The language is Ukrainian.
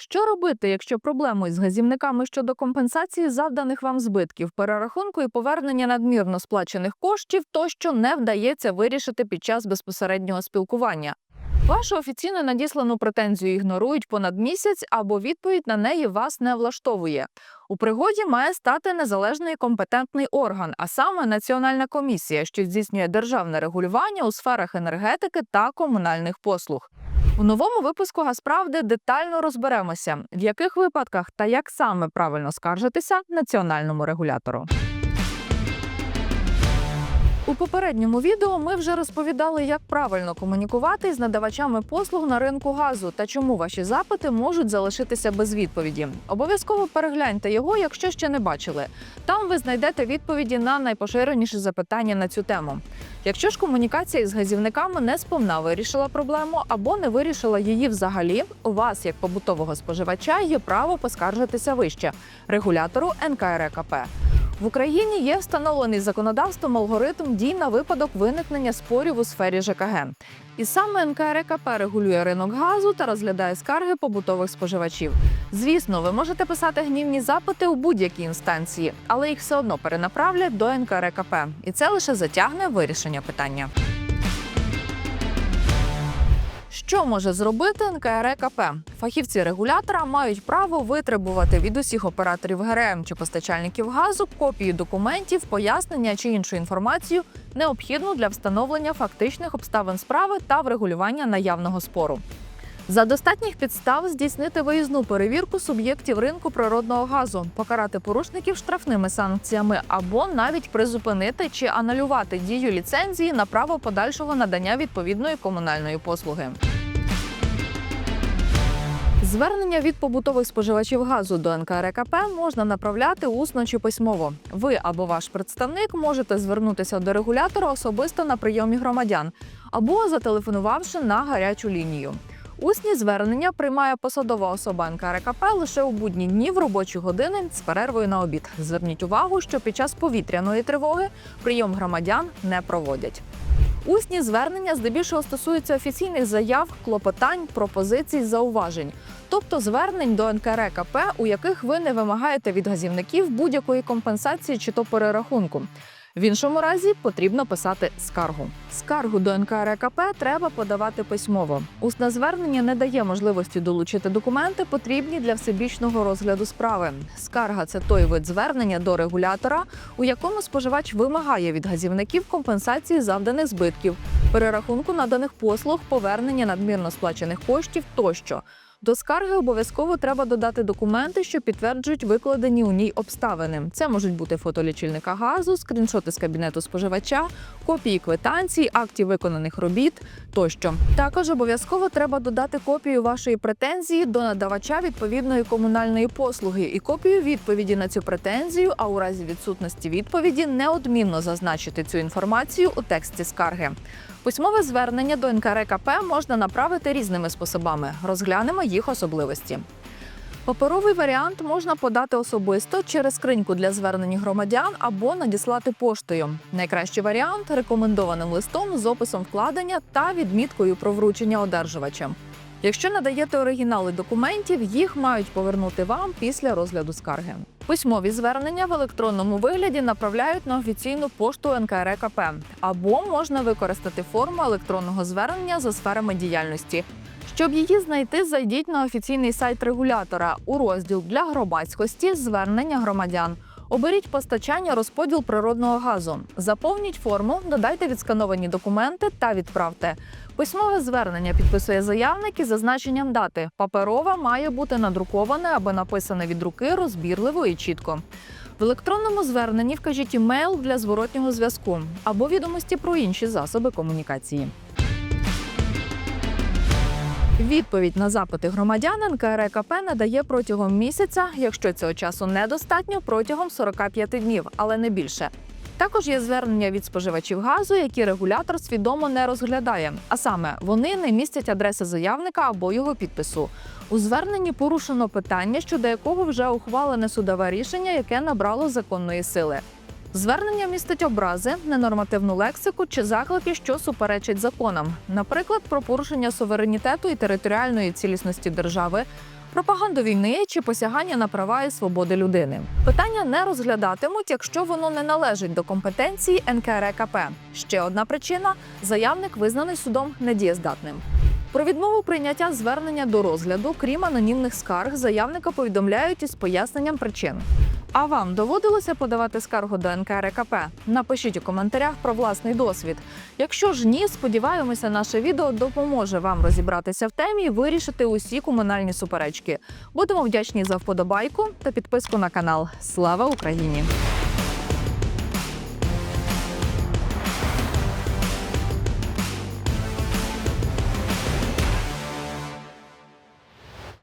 Що робити, якщо проблему із газівниками щодо компенсації завданих вам збитків, перерахунку і повернення надмірно сплачених коштів тощо не вдається вирішити під час безпосереднього спілкування? Вашу офіційно надіслану претензію ігнорують понад місяць або відповідь на неї вас не влаштовує. У пригоді має стати незалежний компетентний орган, а саме Національна комісія, що здійснює державне регулювання у сферах енергетики та комунальних послуг. У новому випуску Газправди детально розберемося, в яких випадках та як саме правильно скаржитися національному регулятору. У попередньому відео ми вже розповідали, як правильно комунікувати з надавачами послуг на ринку газу та чому ваші запити можуть залишитися без відповіді. Обов'язково перегляньте його, якщо ще не бачили. Там ви знайдете відповіді на найпоширеніші запитання на цю тему. Якщо ж комунікація із газівниками не сповна вирішила проблему або не вирішила її взагалі, у вас, як побутового споживача, є право поскаржитися вище регулятору НКРЕКП. В Україні є встановлений законодавством алгоритм дій на випадок виникнення спорів у сфері ЖКГ. І саме НКРКП регулює ринок газу та розглядає скарги побутових споживачів. Звісно, ви можете писати гнівні запити у будь-якій інстанції, але їх все одно перенаправлять до НКРКП, і це лише затягне вирішення питання. Що може зробити НКРКП? Фахівці регулятора мають право витребувати від усіх операторів ГРМ чи постачальників газу копії документів, пояснення чи іншу інформацію, необхідну для встановлення фактичних обставин справи та врегулювання наявного спору. За достатніх підстав здійснити виїзну перевірку суб'єктів ринку природного газу, покарати порушників штрафними санкціями або навіть призупинити чи анулювати дію ліцензії на право подальшого надання відповідної комунальної послуги. Звернення від побутових споживачів газу до НКРКП можна направляти усно чи письмово. Ви або ваш представник можете звернутися до регулятора особисто на прийомі громадян або зателефонувавши на гарячу лінію. Усні звернення приймає посадова особа НКРКП лише у будні дні в робочі години з перервою на обід. Зверніть увагу, що під час повітряної тривоги прийом громадян не проводять. Усні звернення здебільшого стосуються офіційних заяв, клопотань, пропозицій, зауважень, тобто звернень до НКРКП, у яких ви не вимагаєте від газівників будь-якої компенсації чи то перерахунку. В іншому разі потрібно писати скаргу. Скаргу до НКРКП треба подавати письмово. Усне звернення не дає можливості долучити документи, потрібні для всебічного розгляду справи. Скарга це той вид звернення до регулятора, у якому споживач вимагає від газівників компенсації завданих збитків, перерахунку наданих послуг, повернення надмірно сплачених коштів тощо. До скарги обов'язково треба додати документи, що підтверджують викладені у ній обставини. Це можуть бути фото лічильника газу, скріншоти з кабінету споживача, копії квитанцій, актів виконаних робіт тощо. Також обов'язково треба додати копію вашої претензії до надавача відповідної комунальної послуги і копію відповіді на цю претензію. А у разі відсутності відповіді неодмінно зазначити цю інформацію у тексті скарги. Письмове звернення до НКРКП можна направити різними способами. Розглянемо їх особливості. Паперовий варіант можна подати особисто через скриньку для звернень громадян або надіслати поштою. Найкращий варіант рекомендованим листом з описом вкладення та відміткою про вручення одержувачем. Якщо надаєте оригінали документів, їх мають повернути вам після розгляду скарги. Письмові звернення в електронному вигляді направляють на офіційну пошту НКРКП або можна використати форму електронного звернення за сферами діяльності. Щоб її знайти, зайдіть на офіційний сайт регулятора у розділ для громадськості звернення громадян. Оберіть постачання розподіл природного газу. Заповніть форму, додайте відскановані документи та відправте. Письмове звернення підписує заявник із зазначенням дати. Паперова має бути надруковане або написане від руки розбірливо і чітко. В електронному зверненні вкажіть імейл для зворотнього зв'язку або відомості про інші засоби комунікації. Відповідь на запити громадян НКРКП надає протягом місяця, якщо цього часу недостатньо, протягом 45 днів, але не більше. Також є звернення від споживачів газу, які регулятор свідомо не розглядає. А саме вони не містять адреси заявника або його підпису. У зверненні порушено питання, щодо якого вже ухвалене судове рішення, яке набрало законної сили. Звернення містить образи, ненормативну лексику чи заклики, що суперечать законам, наприклад, про порушення суверенітету і територіальної цілісності держави, пропаганду війни чи посягання на права і свободи людини. Питання не розглядатимуть, якщо воно не належить до компетенції НКРЕКП. Ще одна причина заявник визнаний судом недієздатним. Про відмову прийняття звернення до розгляду, крім анонімних скарг, заявника повідомляють із поясненням причин. А вам доводилося подавати скаргу до НКРКП? Напишіть у коментарях про власний досвід. Якщо ж ні, сподіваємося, наше відео допоможе вам розібратися в темі і вирішити усі комунальні суперечки. Будемо вдячні за вподобайку та підписку на канал. Слава Україні!